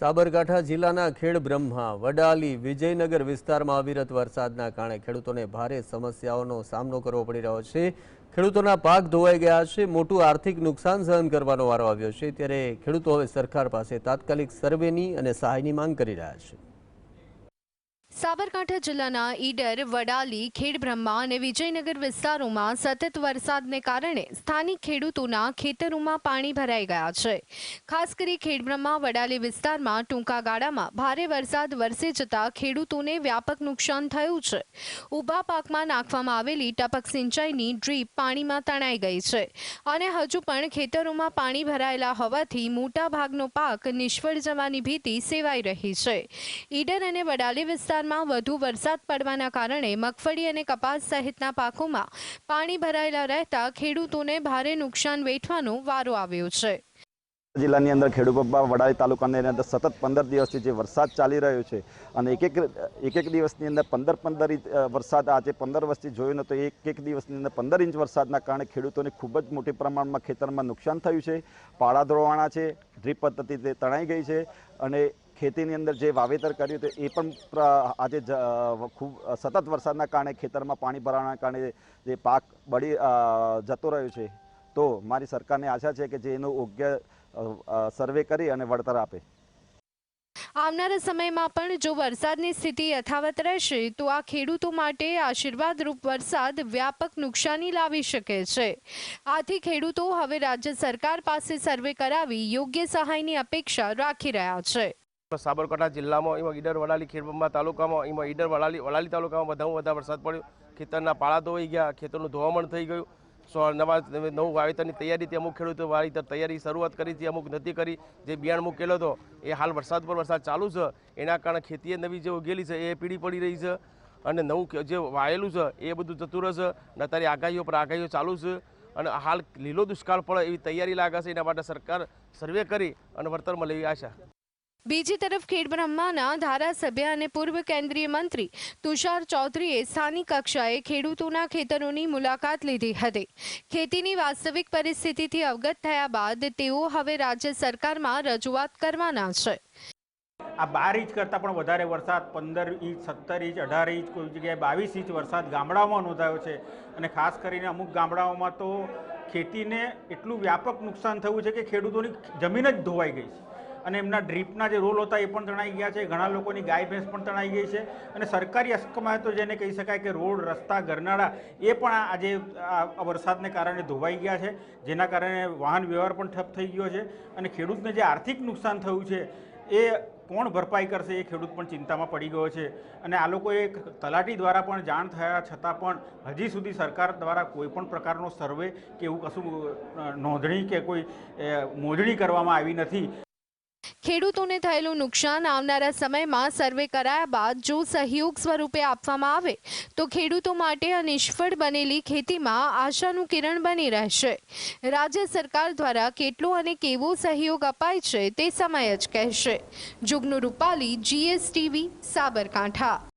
સાબરકાંઠા જિલ્લાના ખેડ બ્રહ્મા, વડાલી, વિજયનગર વિસ્તારમાં અવિરત વરસાદના કારણે ખેડૂતોને ભારે સમસ્યાઓનો સામનો કરવો પડી રહ્યો છે. ખેડૂતોના પાક ધોવાઈ ગયા છે, મોટું આર્થિક નુકસાન સહન કરવાનો વારો આવ્યો છે. ત્યારે ખેડૂતો હવે સરકાર પાસે તાત્કાલિક સર્વેની અને સહાયની માંગ કરી રહ્યા છે. સાબરકાંઠા જિલ્લાના ઈડર, વડાલી ખેડબ્રહ્મા અને વિજયનગર વિસ્તારોમાં સતત વરસાદને કારણે સ્થાનિક ખેડૂતોના ખેતરોમાં પાણી ભરાઈ ગયા છે. ખાસ કરી ખેડબ્રહ્મા વડાલી વિસ્તારમાં ટૂંકા ગાળામાં ભારે વરસાદ વરસી જતા ખેડૂતોને વ્યાપક નુકસાન થયું છે. ઊભા પાકમાં નાખવામાં આવેલી ટપક સિંચાઈની ડ્રીપ પાણીમાં તણાઈ ગઈ છે અને હજુ પણ ખેતરોમાં પાણી ભરાયેલા હોવાથી મોટા ભાગનો પાક નિષ્ફળ જવાની ભીતિ સેવાઈ રહી છે. ઈડર અને વડાલી વિસ્તારમાં વધુ વરસાદ પડવાના કારણે મગફળી અને કપાસ સહિતના પાકોમાં પાણી ભરાયેલા રહેતા ખેડૂતોને ભારે નુકસાન વેઠવાનો વારો આવ્યો છે. જિલ્લાની અંદર ખેડૂપબ્બા વડાલી તાલુકાની અંદર સતત પંદર દિવસથી જે વરસાદ ચાલી રહ્યો છે અને એક એક એક એક દિવસની અંદર પંદર પંદર ઇંચ વરસાદ આજે પંદર વર્ષથી જોયો નહોતો એક એક દિવસની અંદર પંદર ઇંચ વરસાદના કારણે ખેડૂતોને ખૂબ જ મોટી પ્રમાણમાં ખેતરમાં નુકસાન થયું છે. પાળા ધોવાણા છે, ડ્રીપ પદ્ધતિ તે તણાઈ ગઈ છે અને ખેતીની અંદર જે વાવેતર કર્યું હતું, એ પણ આજે ખૂબ સતત વરસાદના કારણે ખેતરમાં પાણી ભરાવાના કારણે જે પાક બળી જતો રહ્યો છે. તો મારી સરકારને આશા છે કે જે એનું યોગ્ય સર્વે કરી અને વળતર આપે. આવનારા સમયમાં પણ જો વરસાદની સ્થિતિ યથાવત રહેશે, તો આ ખેડૂતો માટે આશીર્વાદરૂપ વરસાદ વ્યાપક નુકસાની લાવી શકે છે. આથી ખેડૂતો હવે રાજ્ય સરકાર પાસે સર્વે કરાવી યોગ્ય સહાયની અપેક્ષા રાખી રહ્યા છે. સાબરકાંઠા જિલ્લામાં, એમાં ઈડર વડાલી ખેડબંબા તાલુકામાં, એમાં ઈડર વડાલી વડાલી તાલુકામાં બધામાં વધારે વરસાદ પડ્યો. ખેતરના પાળા ધોવાઈ ગયા, ખેતરનું ધોવામણ થઈ ગયું. સો નવા નવું વાવેતરની તૈયારીથી અમુક ખેડૂતો વાવેતર તૈયારી શરૂઆત કરી હતી, અમુક નથી કરી. જે બિયાણ મૂકેલો હતો, એ હાલ વરસાદ પર વરસાદ ચાલુ છે. એના કારણે ખેતીએ નવી જે ઉગેલી છે, એ પીળી પડી રહી છે. અને નવું જે વાયેલું છે, એ બધું જતું રહેશે અને અત્યારે આગાહીઓ પર આગાહીઓ ચાલુ છે. અને હાલ લીલો દુષ્કાળ પડે એવી તૈયારી લાગે છે. એના માટે સરકાર સર્વે કરી અને વળતર લેવી આશા. બીજી તરફ ખેડબ્રહ્માના ધારાસભ્ય અને પૂર્વ કેન્દ્રીય મંત્રી તુષાર ચૌધરીએ સ્થાનિક કક્ષાએ ખેડૂતોના ખેતરોની મુલાકાત લીધી હતી. ખેતીની વાસ્તવિક પરિસ્થિતિથી અવગત થયા બાદ તેઓ હવે રાજ્ય સરકારમાં રજૂઆત કરવાના છે. આ બાર ઇંચ કરતાં પણ વધારે વરસાદ, પંદર ઇંચ, સત્તર ઇંચ, અઢાર ઇંચ, કોઈ જગ્યાએ બાવીસ ઇંચ વરસાદ ગામડાઓમાં નોંધાયો છે. અને ખાસ કરીને અમુક ગામડાઓમાં તો ખેતીને એટલું વ્યાપક નુકસાન થયું છે કે ખેડૂતોની જમીન જ ધોવાઈ ગઈ છે. અને એમના ડ્રીપના જે રોલ હતા એ પણ તણાઈ ગયા છે. ઘણા લોકોની ગાય ભેંસ પણ તણાઈ ગઈ છે. અને સરકારી અસ્કમાયતો જેને કહી શકાય કે રોડ, રસ્તા, ગરનાળા એ પણ આજે આ વરસાદને કારણે ધોવાઈ ગયા છે. જેના કારણે વાહન વ્યવહાર પણ ઠપ થઈ ગયો છે. અને ખેડૂતને જે આર્થિક નુકસાન થયું છે એ કોણ ભરપાઈ કરશે એ ખેડૂત પણ ચિંતામાં પડી ગયો છે. અને આ લોકોએ તલાટી દ્વારા પણ જાણ થયા છતાં પણ હજી સુધી સરકાર દ્વારા કોઈ પણ પ્રકારનો સર્વે કે એવું કશું નોંધણી કે કોઈ મોજણી કરવામાં આવી નથી. ખેડૂતોને થયેલું નુકસાન આવનારા સમયમાં સર્વે કરાયા બાદ જો સહયોગ સ્વરૂપે આપવામાં આવે, તો ખેડૂતો માટે નિષ્ફળ બનેલી ખેતીમાં આશાનું કિરણ બની રહેશે. રાજ્ય સરકાર દ્વારા કેટલો અને કેવો સહયોગ અપાય છે તે સમય જ કહેશે. જુગનુ રૂપાલી, જીએસટીવી, સાબરકાંઠા.